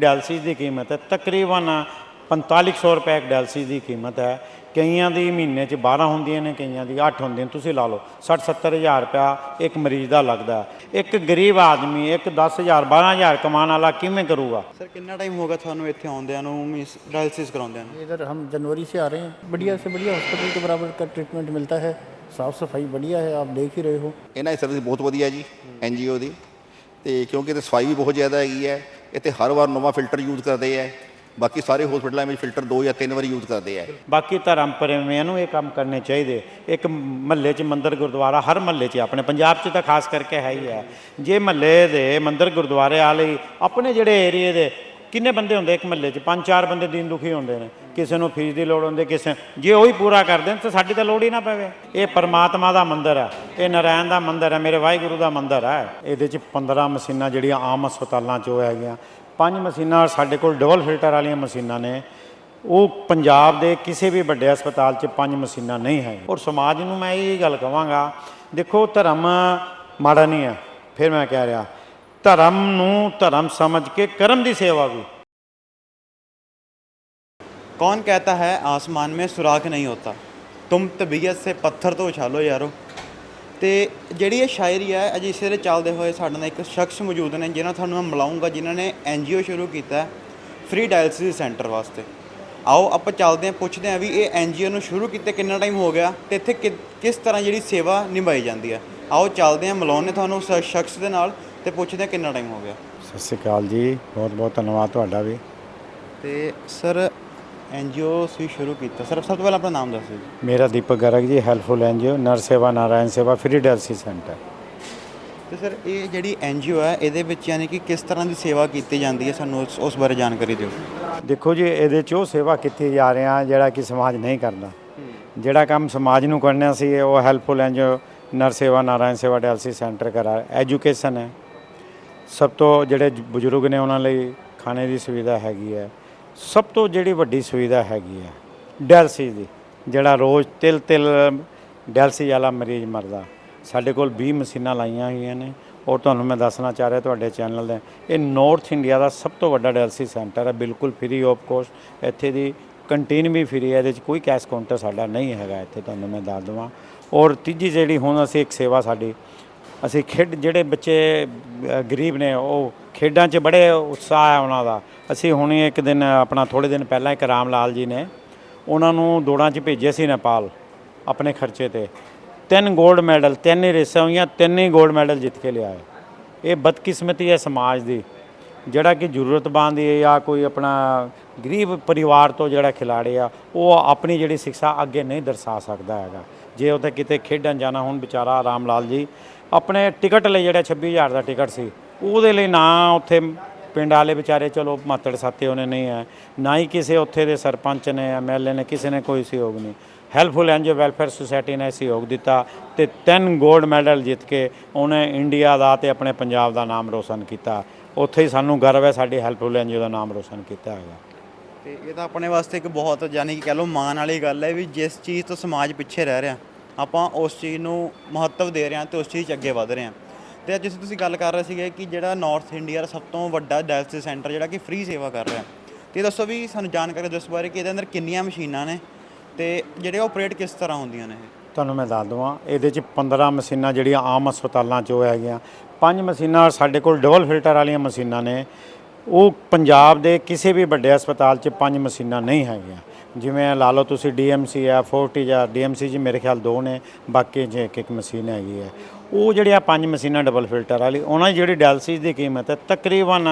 Dialysis ਦੀ ਕੀਮਤ ਹੈ। ਤਕਰੀਬਨ 4500 ਰੁਪਏ ਇੱਕ ਡਾਇਲਸਿਸ ਦੀ ਕੀਮਤ ਹੈ। ਕਈਆਂ ਦੀ ਮਹੀਨੇ 'ਚ 12 ਹੁੰਦੀਆਂ ਨੇ ਕਈਆਂ ਦੀ 8 ਹੁੰਦੀਆਂ ਨੇ। ਤੁਸੀਂ ਲਾ ਲਓ 60 ਹਜ਼ਾਰ ਰੁਪਿਆ ਇੱਕ ਮਰੀਜ਼ ਦਾ ਲੱਗਦਾ ਇੱਕ ਗਰੀਬ ਆਦਮੀ ਇੱਕ 10000 ਹਜ਼ਾਰ ਕਮਾਉਣ ਵਾਲਾ ਕਿਵੇਂ ਕਰੂਗਾ? ਸਰ ਕਿੰਨਾ ਟਾਈਮ ਹੋਗਾ ਤੁਹਾਨੂੰ ਇੱਥੇ ਆਉਂਦਿਆਂ ਨੂੰ ਮੀਸ ਡਾਇਲਸਿਸ ਕਰਾਉਂਦਿਆਂ ਨੂੰ? इधर ਹਮ ਜਨਵਰੀ 'ਚ ਆ ਰਹੇ हैं बढ़िया से बढ़िया हॉस्पिटल के बराबर का ट्रीटमेंट मिलता है साफ सफाई बढ़िया है आप देख ही रहे हो ਇਹਨਾਂ ਦੀ ਸਰਵਿਸ ਬਹੁਤ ਵਧੀਆ ਜੀ ਐਨਜੀਓ ਦੀ। ਤੇ ਕਿਉਂਕਿ ਤੇ ਸਫ਼ਾਈ ਵੀ ਬਹੁਤ ਜ਼ਿਆਦਾ ਹੈਗੀ ਹੈ। ਇੱਥੇ ਹਰ ਵਾਰ ਨਵਾਂ ਫਿਲਟਰ ਯੂਜ਼ ਕਰਦੇ ਹੈ ਬਾਕੀ ਸਾਰੇ ਹਸਪੀਟਲਾਂ ਵਿੱਚ ਫਿਲਟਰ ਦੋ ਜਾਂ ਤਿੰਨ ਵਾਰ ਯੂਜ਼ ਕਰਦੇ ਹੈ ਬਾਕੀ ਧਰਮ ਪ੍ਰੇਮੀਆਂ ਨੂੰ ਇਹ ਕੰਮ ਕਰਨੇ ਚਾਹੀਦੇ। ਇੱਕ ਮਹੱਲੇ 'ਚ ਮੰਦਰ ਗੁਰਦੁਆਰਾ ਹਰ ਮਹੱਲੇ 'ਚ, ਆਪਣੇ ਪੰਜਾਬ 'ਚ ਤਾਂ ਖਾਸ ਕਰਕੇ ਹੈ ਹੀ ਹੈ। ਜੇ ਮਹੱਲੇ ਦੇ ਮੰਦਰ ਗੁਰਦੁਆਰੇ ਵਾਲੇ ਆਪਣੇ ਜਿਹੜੇ ਏਰੀਏ ਦੇ, ਕਿੰਨੇ ਬੰਦੇ ਹੁੰਦੇ ਇੱਕ ਮਹੱਲੇ 'ਚ? ਪੰਜ ਚਾਰ ਬੰਦੇ ਦੀਨ ਦੁਖੀ ਹੁੰਦੇ ਨੇ। ਕਿਸੇ ਨੂੰ ਫੀਸ ਦੀ ਲੋੜ ਹੁੰਦੀ, ਕਿਸੇ ਜੇ ਉਹੀ ਪੂਰਾ ਕਰ ਦੇਣ ਤਾਂ ਸਾਡੀ ਤਾਂ ਲੋੜ ਹੀ ਨਾ ਪਵੇ। ਇਹ ਪਰਮਾਤਮਾ ਦਾ ਮੰਦਿਰ ਹੈ ਇਹ ਨਾਰਾਇਣ ਦਾ ਮੰਦਿਰ ਹੈ ਮੇਰੇ ਵਾਹਿਗੁਰੂ ਦਾ ਮੰਦਿਰ ਹੈ ਇਹਦੇ 'ਚ 15 ਮਸ਼ੀਨਾਂ ਜਿਹੜੀਆਂ ਆਮ ਹਸਪਤਾਲਾਂ 'ਚ ਉਹ ਹੈਗੀਆਂ। ਪੰਜ ਮਸ਼ੀਨਾਂ ਸਾਡੇ ਕੋਲ ਡਬਲ ਫਿਲਟਰ ਵਾਲੀਆਂ ਮਸ਼ੀਨਾਂ ਨੇ। ਉਹ ਪੰਜਾਬ ਦੇ ਕਿਸੇ ਵੀ ਵੱਡੇ ਹਸਪਤਾਲ 'ਚ ਪੰਜ ਮਸ਼ੀਨਾਂ ਨਹੀਂ ਹੈ ਔਰ ਸਮਾਜ ਨੂੰ ਮੈਂ ਇਹ ਗੱਲ ਕਹਾਂਗਾ ਦੇਖੋ ਧਰਮ ਮਾੜਾ ਨਹੀਂ ਹੈ ਫਿਰ ਮੈਂ ਕਹਿ ਰਿਹਾ, ਧਰਮ ਨੂੰ ਧਰਮ ਸਮਝ ਕੇ ਕਰਮ ਦੀ ਸੇਵਾ ਵੀ। कौन कहता है आसमान में सुराख नहीं होता तुम तबीयत से पत्थर तो उछालो यारो ਤੇ ਜਿਹੜੀ ਇਹ ਸ਼ਾਇਰੀ ਹੈ ਅਜੇ ਇਸੇ ਦੇ ਚੱਲਦੇ ਹੋਏ ਸਾਡੇ ਨਾਲ ਇੱਕ ਸ਼ਖਸ ਮੌਜੂਦ ਨੇ ਜਿਨ੍ਹਾਂ ਤੁਹਾਨੂੰ ਮੈਂ ਮਿਲਾਉਂਗਾ ਜਿਨ੍ਹਾਂ ਨੇ ਐਨਜੀਓ ਸ਼ੁਰੂ ਕੀਤਾ ਹੈ ਫ੍ਰੀ ਡਾਇਲਿਸਿਸ ਸੈਂਟਰ ਵਾਸਤੇ ਆਓ ਆਪਾਂ ਚੱਲਦੇ ਹਾਂ ਪੁੱਛਦੇ ਹਾਂ ਵੀ ਇਹ ਐਨਜੀਓ ਨੂੰ ਸ਼ੁਰੂ ਕੀਤੇ ਕਿੰਨਾ ਟਾਈਮ ਹੋ ਗਿਆ ਤੇ ਇੱਥੇ ਕਿ- ਕਿਸ ਤਰ੍ਹਾਂ ਜਿਹੜੀ ਸੇਵਾ ਨਿਭਾਈ ਜਾਂਦੀ ਹੈ ਆਓ ਚੱਲਦੇ ਹਾਂ ਮਿਲਾਉਂਦੇ ਤੁਹਾਨੂੰ ਉਸ ਸ਼ਖਸ ਦੇ ਨਾਲ ਤੇ ਪੁੱਛਦੇ ਹਾਂ ਕਿੰਨਾ ਟਾਈਮ ਹੋ ਗਿਆ ਸਤਿ ਸ਼੍ਰੀ ਅਕਾਲ ਜੀ ਬਹੁਤ ਬਹੁਤ ਧੰਨਵਾਦ ਤੁਹਾਡਾ ਵੀ ਤੇ ਸਰ ਐਨਜੀਓ ਸੀ ਸ਼ੁਰੂ ਕੀਤਾ। ਸਰ ਸਭ ਤੋਂ ਪਹਿਲਾਂ ਆਪਣਾ ਨਾਮ ਦੱਸੋ ਜੀ। ਮੇਰਾ ਦੀਪਕ ਗਰਗ ਜੀ helpful NGO Nar Seva Narayan Seva free dialysis center ਤੇ ਸਰ ਇਹ ਜਿਹੜੀ ਐਨਜੀਓ ਹੈ ਇਹਦੇ ਵਿੱਚ ਯਾਨੀ ਕਿ ਕਿਸ ਤਰ੍ਹਾਂ ਦੀ ਸੇਵਾ ਕੀਤੀ ਜਾਂਦੀ ਹੈ? ਸਾਨੂੰ ਉਸ ਉਸ ਬਾਰੇ ਜਾਣਕਾਰੀ ਦਿਓ। ਦੇਖੋ ਜੀ ਇਹਦੇ 'ਚ ਉਹ ਸੇਵਾ ਕੀਤੀ ਜਾ ਰਿਹਾ ਜਿਹੜਾ ਕਿ ਸਮਾਜ ਨਹੀਂ ਕਰਦਾ। ਜਿਹੜਾ ਕੰਮ ਸਮਾਜ ਨੂੰ ਕਰਨਾ ਸੀ ਉਹ ਹੈਲਪਫੁਲ ਐਨਜੀਓ ਨਰ ਸੇਵਾ ਨਾਰਾਇਣ ਸੇਵਾ ਡਾਇਲਸਿਸ ਸੈਂਟਰ ਕਰਾ ਐਜੂਕੇਸ਼ਨ ਹੈ। ਸਭ ਤੋਂ ਜਿਹੜੇ ਜ- ਬਜ਼ੁਰਗ ਨੇ ਉਹਨਾਂ ਲਈ ਖਾਣੇ ਦੀ ਸੁਵਿਧਾ ਹੈਗੀ ਹੈ। ਸਭ ਤੋਂ ਜਿਹੜੀ ਵੱਡੀ ਸੁਵਿਧਾ ਹੈਗੀ ਹੈ ਡਾਇਲਸਿਸ ਦੀ, ਜਿਹੜਾ ਰੋਜ਼ ਤਿਲ ਤਿਲ ਡਾਇਲਸਿਸ ਵਾਲਾ ਮਰੀਜ਼ ਮਰਦਾ। ਸਾਡੇ ਕੋਲ 20 ਮਸ਼ੀਨਾਂ ਲਾਈਆਂ ਹੋਈਆਂ ਨੇ, ਔਰ ਤੁਹਾਨੂੰ ਮੈਂ ਦੱਸਣਾ ਚਾਹ ਰਿਹਾ ਤੁਹਾਡੇ ਚੈਨਲ ਦੇ। ਇਹ ਨਾਰਥ ਇੰਡੀਆ ਦਾ ਸਭ ਤੋਂ ਵੱਡਾ ਡਾਇਲਸਿਸ ਸੈਂਟਰ ਹੈ, ਬਿਲਕੁਲ ਫ੍ਰੀ ਆਫ ਕੋਸਟ ਇੱਥੇ ਦੀ ਕੰਟੀਨ ਵੀ ਫ੍ਰੀ ਹੈ, ਇਹਦੇ 'ਚ ਕੋਈ ਕੈਸ਼ ਕਾਊਂਟਰ ਸਾਡਾ ਨਹੀਂ ਹੈਗਾ, ਇੱਥੇ ਤੁਹਾਨੂੰ ਮੈਂ ਦੱਸ ਦਵਾਂ। ਔਰ ਤੀਜੀ ਜਿਹੜੀ ਹੁਣ ਅਸੀਂ ਇੱਕ ਸੇਵਾ ਸਾਡੀ ਅਸੀਂ ਖੇਡ ਜਿਹੜੇ ਬੱਚੇ ਅ, ਗਰੀਬ ਨੇ ਉਹ ਖੇਡਾਂ 'ਚ ਬੜੇ ਉਤਸ਼ਾਹ ਹੈ ਉਹਨਾਂ ਦਾ। ਅਸੀਂ ਹੁਣੇ ਇੱਕ ਦਿਨ ਆਪਣਾ ਥੋੜੇ ਦਿਨ ਪਹਿਲਾਂ ਇੱਕ ਰਾਮ ਲਾਲ ਜੀ ਨੇ ਉਹਨਾਂ ਨੂੰ ਦੌੜਾਂ 'ਚ ਭੇਜਿਆ ਸੀ ਨੇਪਾਲ ਆਪਣੇ ਖਰਚੇ ਤੇ। ਤਿੰਨ 골ਡ ਮੈਡਲ ਤਿੰਨ ਹੀ ਰੇਸਾਂ ਹੋਈਆਂ ਤਿੰਨ ਹੀ 골ਡ ਮੈਡਲ ਜਿੱਤ ਕੇ ਲਿਆਏ। ਇਹ ਬਦਕਿਸਮਤੀ ਹੈ ਸਮਾਜ ਦੀ ਜਿਹੜਾ ਕਿ ਜ਼ਰੂਰਤਮੰਦ ਹੈ ਜਾਂ ਕੋਈ ਆਪਣਾ ਗਰੀਬ ਪਰਿਵਾਰ ਤੋਂ ਜਿਹੜਾ ਖਿਲਾੜੀ ਆ ਉਹ ਆਪਣੀ ਜਿਹੜੀ ਸਿੱਖਿਆ ਅੱਗੇ ਨਹੀਂ ਦਰਸਾ ਸਕਦਾ ਹੈਗਾ। ਜੇ ਉੱਥੇ ਕਿਤੇ ਖੇਡਣ ਜਾਣਾ ਹੁਣ ਵਿਚਾਰਾ ਰਾਮ ਲਾਲ ਜੀ, ਆਪਣੇ ਟਿਕਟ ਲਈ ਜਿਹੜਾ 26000 ਦਾ ਟਿਕਟ ਸੀ, ਉਹਦੇ ਲਈ ਨਾ ਉੱਥੇ ਪਿੰਡ ਵਾਲੇ ਵਿਚਾਰੇ ਚਲੋ ਮਾਤੜ ਸਾਤੇ ਉਹਨੇ ਨਹੀਂ ਹੈ, ਨਾ ਹੀ ਕਿਸੇ ਉੱਥੇ ਦੇ ਸਰਪੰਚ ਨੇ ਐਮਐਲਏ ਨੇ, ਕਿਸੇ ਨੇ ਕੋਈ ਸਹਿਯੋਗ ਨਹੀਂ। ਹੈਲਪਫੁਲ ਐਨਜੀਓ ਵੈਲਫੇਅਰ ਸੁਸਾਇਟੀ ਨੇ ਸਹਿਯੋਗ ਦਿੱਤਾ ਤੇ ਤਿੰਨ 골ਡ ਮੈਡਲ ਜਿੱਤ ਕੇ ਉਹਨੇ ਇੰਡੀਆ ਦਾ ਤੇ ਆਪਣੇ ਪੰਜਾਬ ਦਾ ਨਾਮ ਰੋਸ਼ਨ ਕੀਤਾ। ਉੱਥੇ ਹੀ ਸਾਨੂੰ ਗਰਵ ਹੈ, ਸਾਡੀ ਹੈਲਪਫੁਲ ਐਨਜੀਓ ਦਾ ਨਾਮ ਰੋਸ਼ਨ ਕੀਤਾ ਹੈਗਾ। ਤੇ ਇਹ ਤਾਂ ਆਪਣੇ ਵਾਸਤੇ ਇੱਕ ਬਹੁਤ ਯਾਨੀ ਕਿ ਕਹਿ ਲਓ ਮਾਣ ਵਾਲੀ ਗੱਲ ਹੈ ਵੀ ਜਿਸ ਚੀਜ਼ ਤੋਂ ਸਮਾਜ ਪਿੱਛੇ ਰਹਿ ਰਿਹਾ, ਆਪਾਂ ਉਸ ਚੀਜ਼ ਨੂੰ ਮਹੱਤਵ ਦੇ ਰਹੇ ਹਾਂ ਤੇ ਉਸ ਚੀਜ਼ 'ਚ ਅੱਗੇ ਵਧ ਰਹੇ ਹਾਂ। ਤੇ ਅੱਜ ਤੁਸੀਂ ਗੱਲ ਕਰ ਰਹੇ ਸੀਗੇ ਕਿ ਜਿਹੜਾ ਨਾਰਥ ਇੰਡੀਆ ਦਾ ਸਭ ਤੋਂ ਵੱਡਾ ਡਾਇਲਸਿਸ ਸੈਂਟਰ ਜਿਹੜਾ ਕਿ ਫ੍ਰੀ ਸੇਵਾ ਕਰ ਰਿਹਾ। ਤੇ ਇਹ ਦੱਸੋ ਵੀ ਸਾਨੂੰ ਜਾਣਕਾਰੀ ਦਿਓ ਇਸ ਬਾਰੇ ਕਿ ਇਹਦੇ ਅੰਦਰ ਕਿੰਨੀਆਂ ਮਸ਼ੀਨਾਂ ਨੇ ਤੇ ਜਿਹੜੇ ਆਪਰੇਟ ਕਿਸ ਤਰ੍ਹਾਂ ਹੁੰਦੀਆਂ ਨੇ ਇਹ? ਤੁਹਾਨੂੰ ਮੈਂ ਦੱਸ ਦਵਾਂ, ਇਹਦੇ ਚ 15 ਮਸ਼ੀਨਾਂ ਜਿਹੜੀਆਂ ਆਮ ਹਸਪਤਾਲਾਂ 'ਚ ਹੈਗੀਆਂ, ਪੰਜ ਮਸ਼ੀਨਾਂ ਸਾਡੇ ਕੋਲ ਡਬਲ ਫਿਲਟਰ ਵਾਲੀਆਂ ਮਸ਼ੀਨਾਂ ਨੇ ਉਹ ਪੰਜਾਬ ਦੇ ਕਿਸੇ ਵੀ ਵੱਡੇ ਹਸਪਤਾਲ 'ਚ ਪੰਜ ਮਸ਼ੀਨਾਂ ਨਹੀਂ ਹੈਗੀਆਂ। ਜਿਵੇਂ ਲਾ ਲਓ ਤੁਸੀਂ ਡੀਐਮਸੀ ਆ 40 ਜਾਂ ਡੀਐਮਸੀ ਜੀ ਮੇਰੇ ਖਿਆਲ ਦੋ ਨੇ, ਬਾਕੀ ਜੇ ਇੱਕ ਇੱਕ ਮਸ਼ੀਨ ਹੈਗੀ ਹੈ। ਉਹ ਜਿਹੜੀਆਂ ਪੰਜ ਮਸ਼ੀਨਾਂ ਡਬਲ ਫਿਲਟਰ ਵਾਲੀ, ਉਹਨਾਂ ਦੀ ਜਿਹੜੀ ਡਾਇਲਸਿਸ ਦੀ ਕੀਮਤ ਹੈ ਤਕਰੀਬਨ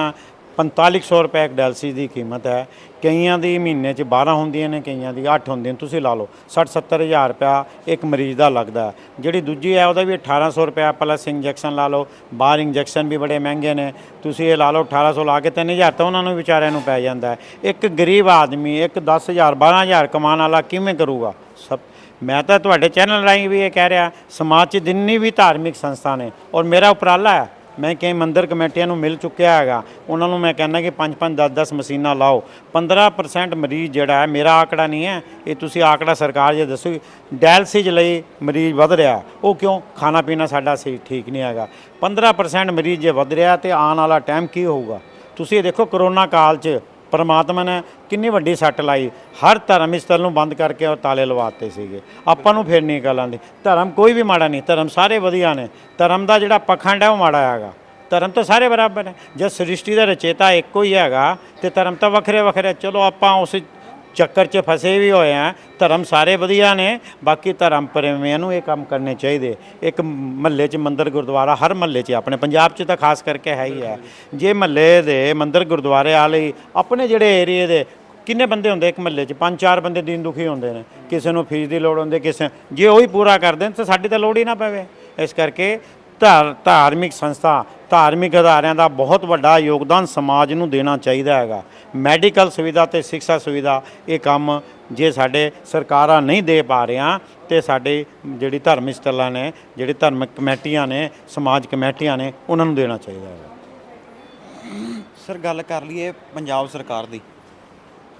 4500 ਰੁਪਏ ਇੱਕ ਡਾਇਲਸਿਸ ਦੀ ਕੀਮਤ ਹੈ। ਕਈਆਂ ਦੀ ਮਹੀਨੇ 'ਚ 12 ਹੁੰਦੀਆਂ ਨੇ, ਕਈਆਂ ਦੀ 8 ਹੁੰਦੀਆਂ ਨੇ, ਤੁਸੀਂ ਲਾ ਲਓ 60 70 ਹਜ਼ਾਰ ਰੁਪਇਆ ਇੱਕ ਮਰੀਜ਼ ਦਾ ਲੱਗਦਾ ਜਿਹੜੀ ਦੂਜੀ ਹੈ, ਉਹਦਾ ਵੀ 1800 ਰੁਪਇਆ ਪਲੱਸ ਇੰਜੈਕਸ਼ਨ ਲਾ ਲਓ, ਬਾਹਰ ਇੰਜੈਕਸ਼ਨ ਵੀ ਬੜੇ ਮਹਿੰਗੇ ਨੇ। ਤੁਸੀਂ ਇਹ ਲਾ ਲਓ 1800 ਲਾ ਕੇ 3000 ਤਾਂ ਉਹਨਾਂ ਨੂੰ ਵਿਚਾਰਿਆਂ ਨੂੰ ਪੈ ਜਾਂਦਾ ਇੱਕ ਗਰੀਬ ਆਦਮੀ, ਇੱਕ 10000 12000 ਕਮਾਉਣ ਵਾਲਾ ਕਿਵੇਂ ਕਰੂਗਾ? ਸਭ, ਮੈਂ ਤਾਂ ਤੁਹਾਡੇ ਚੈਨਲ ਰਾਹੀਂ ਵੀ ਇਹ ਕਹਿ ਰਿਹਾ, ਸਮਾਜ 'ਚ ਜਿੰਨੀ ਵੀ ਧਾਰਮਿਕ ਸੰਸਥਾ ਨੇ, ਔਰ ਮੇਰਾ ਉਪਰਾਲਾ ਹੈ ਮੈਂ ਕਈ ਮੰਦਰ ਕਮੇਟੀਆਂ ਨੂੰ ਮਿਲ ਚੁੱਕਿਆ ਹੈਗਾ, ਉਹਨਾਂ ਨੂੰ ਮੈਂ ਕਹਿੰਦਾ ਕਿ 5 5 10 10 ਮਸ਼ੀਨਾਂ ਲਾਓ। 15% ਮਰੀਜ਼ ਜਿਹੜਾ ਹੈ, ਮੇਰਾ ਆંકੜਾ ਨਹੀਂ ਹੈ, ਇਹ ਤੁਸੀਂ ਆંકੜਾ ਸਰਕਾਰ ਜੇ ਦੱਸੋ ਡਾਇਲਸਿਸ ਲਈ ਮਰੀਜ਼ ਵਧ ਰਿਹਾ ਉਹ ਕਿਉਂ? ਖਾਣਾ ਪੀਣਾ ਸਾਡਾ ਸਹੀ ਠੀਕ ਨਹੀਂ ਹੈਗਾ। 15% ਮਰੀਜ਼ ਜੇ ਵਧ ਰਿਹਾ ਤੇ ਆਉਣ ਵਾਲਾ ਟਾਈਮ ਕੀ ਹੋਊਗਾ? ਤੁਸੀਂ ਇਹ ਦੇਖੋ, ਕਰੋਨਾ ਕਾਲ 'ਚ ਪਰਮਾਤਮਾ ਨੇ ਕਿੰਨੀ ਵੱਡੀ ਸੱਟ ਲਾਈ। ਹਰ ਧਰਮ ਸਥਲ ਨੂੰ ਬੰਦ ਕਰਕੇ ਉਹ ਤਾਲੇ ਲਵਾਤੇ ਸੀਗੇ। ਆਪਾਂ ਨੂੰ ਫਿਰ ਨਹੀਂ ਗੱਲ ਆਉਂਦੀ ਧਰਮ ਕੋਈ ਵੀ ਮਾੜਾ ਨਹੀਂ। ਧਰਮ ਸਾਰੇ ਵਧੀਆ ਨੇ। ਧਰਮ ਦਾ ਜਿਹੜਾ ਪਖੰਡ ਹੈ ਉਹ ਮਾੜਾ ਹੈਗਾ। ਧਰਮ ਤਾਂ ਸਾਰੇ ਬਰਾਬਰ ਨੇ। ਜੇ ਸ੍ਰਿਸ਼ਟੀ ਦਾ ਰਚੇਤਾ ਇੱਕੋ ਹੀ ਹੈਗਾ ਤੇ ਧਰਮ ਤਾਂ ਵੱਖਰੇ ਵੱਖਰੇ ਚਲੋ ਆਪਾਂ ਉਸ ਚੱਕਰ 'ਚ ਫਸੇ ਵੀ ਹੋਏ ਆ। ਧਰਮ ਸਾਰੇ ਵਧੀਆ ਨੇ, ਬਾਕੀ ਧਰਮ ਪ੍ਰੇਮੀਆਂ ਨੂੰ ਇਹ ਕੰਮ ਕਰਨੇ ਚਾਹੀਦੇ। ਇੱਕ ਮਹੱਲੇ 'ਚ ਮੰਦਿਰ ਗੁਰਦੁਆਰਾ, ਹਰ ਮਹੱਲੇ 'ਚ ਆਪਣੇ ਪੰਜਾਬ 'ਚ ਤਾਂ ਖਾਸ ਕਰਕੇ ਹੈ ਹੀ ਹੈ। ਜੇ ਮਹੱਲੇ ਦੇ ਮੰਦਿਰ ਗੁਰਦੁਆਰੇ ਵਾਲੇ ਆਪਣੇ ਜਿਹੜੇ ਏਰੀਏ ਦੇ ਕਿੰਨੇ ਬੰਦੇ ਹੁੰਦੇ ਇੱਕ ਮਹੱਲੇ 'ਚ? ਪੰਜ ਚਾਰ ਬੰਦੇ ਦੀਨ ਦੁਖੀ ਹੁੰਦੇ ਨੇ। ਕਿਸੇ ਨੂੰ ਫੀਸ ਦੀ ਲੋੜ ਹੁੰਦੀ, ਕਿਸੇ ਜੇ ਉਹੀ ਪੂਰਾ ਕਰ ਦੇਣ ਤਾਂ ਸਾਡੀ ਤਾਂ ਲੋੜ ਹੀ ਨਾ ਪਵੇ। ਇਸ ਕਰਕੇ ਧਾਰਮਿਕ ਸੰਸਥਾ, ਧਾਰਮਿਕ ਅਦਾਰਿਆਂ ਦਾ ਬਹੁਤ ਵੱਡਾ ਯੋਗਦਾਨ ਸਮਾਜ ਨੂੰ ਦੇਣਾ ਚਾਹੀਦਾ ਹੈਗਾ। ਮੈਡੀਕਲ ਸੁਵਿਧਾ ਤੇ ਸਿੱਖਿਆ ਸੁਵਿਧਾ, ਇਹ ਕੰਮ ਜੇ ਸਾਡੇ ਸਰਕਾਰਾਂ ਨਹੀਂ ਦੇ ਪਾ ਰਹੀਆਂ, ਤੇ ਸਾਡੇ ਜਿਹੜੀ ਧਾਰਮਿਕ ਸਥਲਾਂ ਨੇ, ਜਿਹੜੀ ਧਾਰਮਿਕ ਕਮੇਟੀਆਂ ਨੇ, ਸਮਾਜ ਕਮੇਟੀਆਂ ਨੇ, ਉਹਨਾਂ ਨੂੰ ਦੇਣਾ ਚਾਹੀਦਾ ਹੈਗਾ। ਸਰ, ਗੱਲ ਕਰ ਲਈਏ ਪੰਜਾਬ ਸਰਕਾਰ ਦੀ।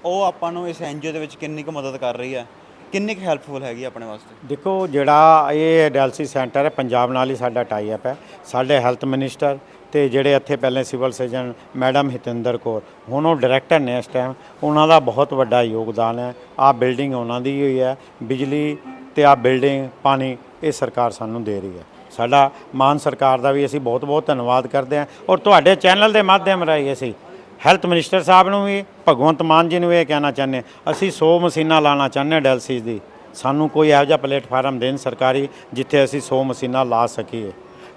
ਉਹ ਆਪਾਂ ਨੂੰ ਇਸ ਐਨਜੀਓ ਦੇ ਵਿੱਚ ਕਿੰਨੀ ਕੁ ਮਦਦ ਕਰ ਰਹੀ ਹੈ? ਕਿੰਨੀ ਕੁ ਹੈਲਪਫੁਲ ਹੈਗੀ ਆਪਣੇ ਵਾਸਤੇ? ਦੇਖੋ, ਜਿਹੜਾ ਇਹ ਡਾਇਲਸਿਸ ਸੈਂਟਰ ਹੈ, ਪੰਜਾਬ ਨਾਲ ਹੀ ਸਾਡਾ ਟਾਈ ਅਪ ਹੈ। ਸਾਡੇ ਹੈਲਥ ਮਿਨਿਸਟਰ ਤੇ ਜਿਹੜੇ ਇੱਥੇ ਪਹਿਲੇ civil surgeon madam Hitinder Kaur, ਹੁਣ ਉਹ ਡਾਇਰੈਕਟਰ ਨੇ ਇਸ ਟਾਈਮ ਉਹਨਾਂ ਦਾ ਬਹੁਤ ਵੱਡਾ ਯੋਗਦਾਨ ਹੈ। ਆਹ ਬਿਲਡਿੰਗ ਉਹਨਾਂ ਦੀ ਹੋਈ ਹੈ। ਬਿਜਲੀ ਤੇ ਆਹ ਬਿਲਡਿੰਗ ਪਾਣੀ, ਇਹ ਸਰਕਾਰ ਸਾਨੂੰ ਦੇ ਰਹੀ ਹੈ। ਸਾਡਾ ਮਾਨ ਸਰਕਾਰ ਦਾ ਵੀ ਅਸੀਂ ਬਹੁਤ ਬਹੁਤ ਧੰਨਵਾਦ ਕਰਦੇ ਹਾਂ। ਔਰ ਤੁਹਾਡੇ ਚੈਨਲ ਦੇ ਮਾਧਿਅਮ ਰਾਹੀਂ ਅਸੀਂ ਹੈਲਥ ਮਿਨਿਸਟਰ ਸਾਹਿਬ ਨੂੰ ਵੀ, ਭਗਵੰਤ ਮਾਨ ਜੀ ਨੂੰ ਇਹ ਕਹਿਣਾ ਚਾਹੁੰਦੇ ਅਸੀਂ 100 ਮਸ਼ੀਨਾਂ ਲਾਣਾ ਚਾਹੁੰਦੇ ਹਾਂ ਡਾਇਲਸਿਸ ਦੀ। ਸਾਨੂੰ ਕੋਈ ਇਹੋ ਜਿਹਾ ਪਲੇਟਫਾਰਮ ਦੇਣ ਸਰਕਾਰੀ, ਜਿੱਥੇ ਅਸੀਂ 100 ਮਸ਼ੀਨਾਂ ਲਾ ਸਕੀਏ।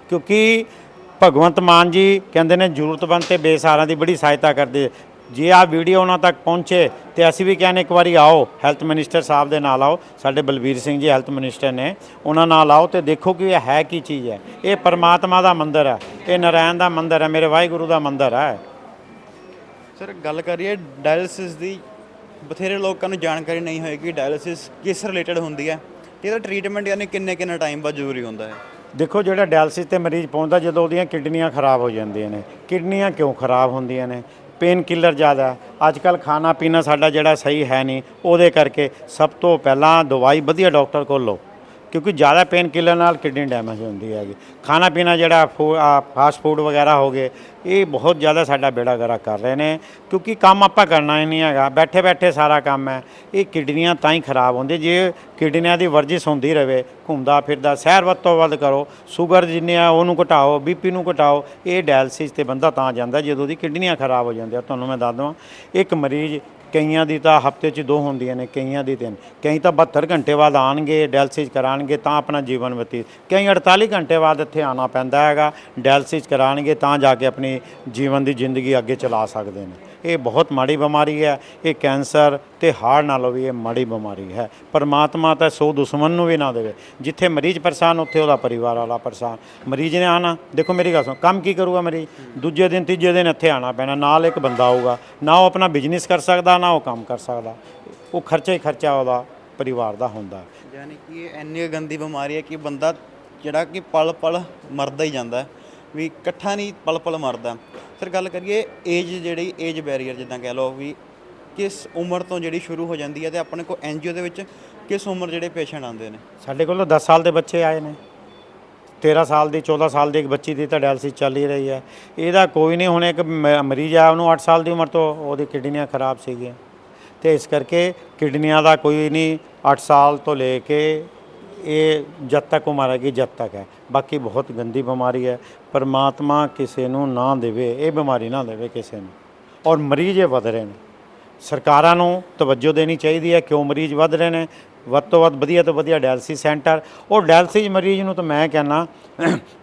ਕਿਉਂਕਿ ਭਗਵੰਤ ਮਾਨ ਜੀ ਕਹਿੰਦੇ ਨੇ ਜ਼ਰੂਰਤਮੰਦ ਤੇ ਬੇਸਹਾਰਾਂ ਦੀ ਬੜੀ ਸਹਾਇਤਾ ਕਰਦੇ ਜੇ ਆ ਵੀਡੀਓ ਉਹਨਾਂ ਤੱਕ ਪਹੁੰਚੇ, ਤੇ ਅਸੀਂ ਵੀ ਕਹਿੰਦੇ ਇੱਕ ਵਾਰੀ ਆਓ ਹੈਲਥ ਮਿਨਿਸਟਰ ਸਾਹਿਬ ਦੇ ਨਾਲ ਆਓ। ਸਾਡੇ ਬਲਬੀਰ ਸਿੰਘ ਜੀ ਹੈਲਥ ਮਿਨਿਸਟਰ ਨੇ, ਉਹਨਾਂ ਨਾਲ ਆਓ ਤੇ ਦੇਖੋ ਕਿ ਇਹ ਹੈ ਕੀ ਚੀਜ਼ ਹੈ। ਇਹ ਪਰਮਾਤਮਾ ਦਾ ਮੰਦਿਰ ਹੈ, ਇਹ ਨਾਰਾਇਣ ਦਾ ਮੰਦਿਰ ਹੈ, ਮੇਰੇ ਵਾਹਿਗੁਰੂ ਦਾ ਮੰਦਿਰ ਹੈ। ਸਰ, ਗੱਲ ਕਰੀਏ ਡਾਇਲਿਸਿਸ ਦੀ, ਬਥੇਰੇ ਲੋਕਾਂ ਨੂੰ ਜਾਣਕਾਰੀ ਨਹੀਂ ਹੋਏਗੀ ਡਾਇਲਿਸਿਸ ਕਿਸ ਰਿਲੇਟਡ ਹੁੰਦੀ ਹੈ ਤੇ ਇਹਦਾ ਟ੍ਰੀਟਮੈਂਟ ਯਾਨੀ ਕਿੰਨੇ ਕਿੰਨਾ ਟਾਈਮ ਬਾਅਦ ਜ਼ਰੂਰੀ ਹੁੰਦਾ ਹੈ? ਦੇਖੋ, ਜਿਹੜਾ ਡਾਇਲਸਿਸ ਤੇ ਮਰੀਜ਼ ਪਹੁੰਚਦਾ, ਜਦੋਂ ਉਹਦੀਆਂ ਕਿਡਨੀਆਂ ਖਰਾਬ ਹੋ ਜਾਂਦੀਆਂ ਨੇ। ਕਿਡਨੀਆਂ ਕਿਉਂ ਖਰਾਬ ਹੁੰਦੀਆਂ ਨੇ? ਪੇਨ ਕਿਲਰ ਜ਼ਿਆਦਾ ਅੱਜ ਕੱਲ ਖਾਣਾ ਪੀਣਾ ਸਾਡਾ ਜਿਹੜਾ ਸਹੀ ਹੈ ਨਹੀਂ, ਉਹਦੇ ਕਰਕੇ ਸਭ ਤੋਂ ਪਹਿਲਾਂ ਦਵਾਈ ਵਧੀਆ ਡਾਕਟਰ ਕੋਲ ਲਓ। ਕਿਉਂਕਿ ਜ਼ਿਆਦਾ ਪੇਨ ਕਿਲਰ ਨਾਲ ਕਿਡਨੀ ਡੈਮੇਜ ਹੁੰਦੀ ਹੈਗੀ। ਖਾਣਾ ਪੀਣਾ ਜਿਹੜਾ ਫਾਸਟ ਫੂਡ ਵਗੈਰਾ ਹੋ ਗਏ, ਇਹ ਬਹੁਤ ਜ਼ਿਆਦਾ ਸਾਡਾ ਬੇੜਾ ਗਰਾ ਕਰ ਰਹੇ ਨੇ। ਕਿਉਂਕਿ ਕੰਮ ਆਪਾਂ ਕਰਨਾ ਹੀ ਨਹੀਂ ਹੈਗਾ ਬੈਠੇ ਬੈਠੇ ਸਾਰਾ ਕੰਮ ਹੈ, ਇਹ ਕਿਡਨੀਆਂ ਤਾਂ ਹੀ ਖਰਾਬ ਹੁੰਦੀ। ਜੇ ਕਿਡਨੀਆਂ ਦੀ ਵਰਜਿਸ਼ ਹੁੰਦੀ ਰਵੇ, ਘੁੰਮਦਾ ਫਿਰਦਾ, ਸੈਰ ਵੱਧ ਤੋਂ ਵੱਧ ਕਰੋ, ਸ਼ੂਗਰ ਜਿੰਨੇ ਆ ਉਹਨੂੰ ਘਟਾਓ ਬੀਪੀ ਨੂੰ ਘਟਾਓ, ਇਹ ਡਾਇਲਸਿਸ ਤੇ ਬੰਦਾ ਤਾਂ ਜਾਂਦਾ, ਜਦੋਂ ਦੀ ਕਿਡਨੀਆਂ ਖਰਾਬ ਹੋ ਜਾਂਦੀਆਂ। ਤੁਹਾਨੂੰ ਮੈਂ ਦੱਸ ਦਵਾਂ, ਇੱਕ ਮਰੀਜ਼ ਕਈਆਂ ਦੀ ਤਾਂ ਹਫ਼ਤੇ 'ਚ ਦੋ ਹੁੰਦੀਆਂ ਨੇ, ਕਈਆਂ ਦੀ ਤਿੰਨ। ਕਈ ਤਾਂ 72 ਘੰਟੇ ਬਾਅਦ ਆਣਗੇ ਡਾਇਲਸਿਸ ਕਰਾਣਗੇ ਤਾਂ ਆਪਣਾ ਜੀਵਨ ਬਤੀਤ। ਕਈ 48 ਘੰਟੇ ਬਾਅਦ ਇੱਥੇ ਆਣਾ ਪੈਂਦਾ ਹੈਗਾ, ਡਾਇਲਸਿਸ ਕਰਾਣਗੇ ਤਾਂ ਜਾ ਕੇ ਆਪਣੀ ਜੀਵਨ ਦੀ ਜ਼ਿੰਦਗੀ ਅੱਗੇ ਚਲਾ ਸਕਦੇ ਨੇ। ਇਹ ਬਹੁਤ ਮਾੜੀ ਬਿਮਾਰੀ ਹੈ, ਇਹ ਕੈਂਸਰ ਤੇ ਹਾਰਟ ਨਾਲੋਂ ਵੀ ਇਹ ਮਾੜੀ ਬਿਮਾਰੀ ਹੈ। ਪਰਮਾਤਮਾ ਤਾਂ ਸੋ ਦੁਸ਼ਮਣ ਨੂੰ ਵੀ ਨਾ ਦੇਵੇ। ਜਿੱਥੇ ਮਰੀਜ਼ ਪਰੇਸ਼ਾਨ, ਉੱਥੇ ਉਹਦਾ ਪਰਿਵਾਰ ਵਾਲਾ ਪਰੇਸ਼ਾਨ। ਮਰੀਜ਼ ਨੇ ਆਣਾ, ਦੇਖੋ ਮੇਰੀ ਗੱਲ ਸੁਣ, ਕੰਮ ਕੀ ਕਰੂਗਾ ਮਰੀਜ਼? ਦੂਜੇ ਦਿਨ, ਤੀਜੇ ਦਿਨ ਇੱਥੇ ਆਣਾ ਪੈਣਾ, ਨਾਲ ਇੱਕ ਬੰਦਾ ਆਊਗਾ। ਨਾ ਉਹ ਆਪਣਾ ਬਿਜ਼ਨਸ ਕਰ ਸਕਦਾ, ਨਾ ਉਹ ਕੰਮ ਕਰ ਸਕਦਾ। ਉਹ ਖਰਚਾ ਹੀ ਖਰਚਾ ਉਹਦਾ ਪਰਿਵਾਰ ਦਾ ਹੁੰਦਾ। ਯਾਨੀ ਕਿ ਇਹ ਇੰਨੀ ਗੰਦੀ ਬਿਮਾਰੀ ਹੈ ਕਿ ਬੰਦਾ ਜਿਹੜਾ ਕਿ ਪਲ ਪਲ ਮਰਦਾ ਹੀ ਜਾਂਦਾ ਹੈ। ਵੀ ਇਕੱਠਾ ਨਹੀਂ ਪਲ ਪਲ ਮਰਦਾ। ਸਰ ਗੱਲ ਕਰੀਏ ਏਜ ਜਿਹੜੀ ਏਜ ਬੈਰੀਅਰ ਜਿੱਦਾਂ ਕਹਿ ਲਓ ਵੀ ਕਿਸ ਉਮਰ ਤੋਂ ਜਿਹੜੀ ਸ਼ੁਰੂ ਹੋ ਜਾਂਦੀ ਹੈ ਤੇ ਆਪਣੇ ਕੋਲ ਐਨਜੀਓ ਦੇ ਵਿੱਚ ਕਿਸ ਉਮਰ ਜਿਹੜੇ ਪੇਸ਼ੈਂਟ ਆਉਂਦੇ ਨੇ? ਸਾਡੇ ਕੋਲ 10 ਸਾਲ ਦੇ ਬੱਚੇ ਆਏ ਨੇ। 13 ਸਾਲ ਦੀ 14 ਸਾਲ ਦੀ ਇੱਕ ਬੱਚੀ ਦੀ ਤਾਂ ਡਾਇਲਸਿਸ ਚੱਲ ਹੀ ਰਹੀ ਹੈ। ਇਹਦਾ ਕੋਈ ਨਹੀਂ, ਹੁਣ ਇੱਕ ਮ- ਮਰੀਜ਼ ਆ ਉਹਨੂੰ 8 ਸਾਲ ਦੀ ਉਮਰ ਤੋਂ, ਉਹਦੀ ਕਿਡਨੀਆਂ ਖਰਾਬ ਸੀਗੀਆਂ। ਤੇ ਇਸ ਕਰਕੇ ਕਿਡਨੀਆਂ ਦਾ ਕੋਈ ਨਹੀਂ 8 ਸਾਲ ਤੋਂ ਲੈ ਕੇ ਇਹ ਜਦ ਤੱਕ ਉਮਰ ਹੈਗੀ ਜਦ ਤੱਕ ਹੈ। ਬਾਕੀ ਬਹੁਤ ਗੰਦੀ ਬਿਮਾਰੀ ਹੈ। ਪਰਮਾਤਮਾ ਕਿਸੇ ਨੂੰ ਨਾ ਦੇਵੇ, ਇਹ ਬਿਮਾਰੀ ਨਾ ਦੇਵੇ ਕਿਸੇ ਨੂੰ। ਔਰ ਮਰੀਜ਼ ਇਹ ਵਧ ਰਹੇ ਨੇ। ਸਰਕਾਰਾਂ ਨੂੰ ਤਵੱਜੋ ਦੇਣੀ ਚਾਹੀਦੀ ਹੈ ਕਿਉਂ ਮਰੀਜ਼ ਵੱਧ ਰਹੇ ਨੇ? ਵੱਧ ਤੋਂ ਵੱਧ ਵਧੀਆ ਤੋਂ ਵਧੀਆ ਡਾਇਲਸਿਸ ਸੈਂਟਰ। ਉਹ ਡਾਇਲਸਿਸ ਮਰੀਜ਼ ਨੂੰ ਤਾਂ ਮੈਂ ਕਹਿੰਨਾ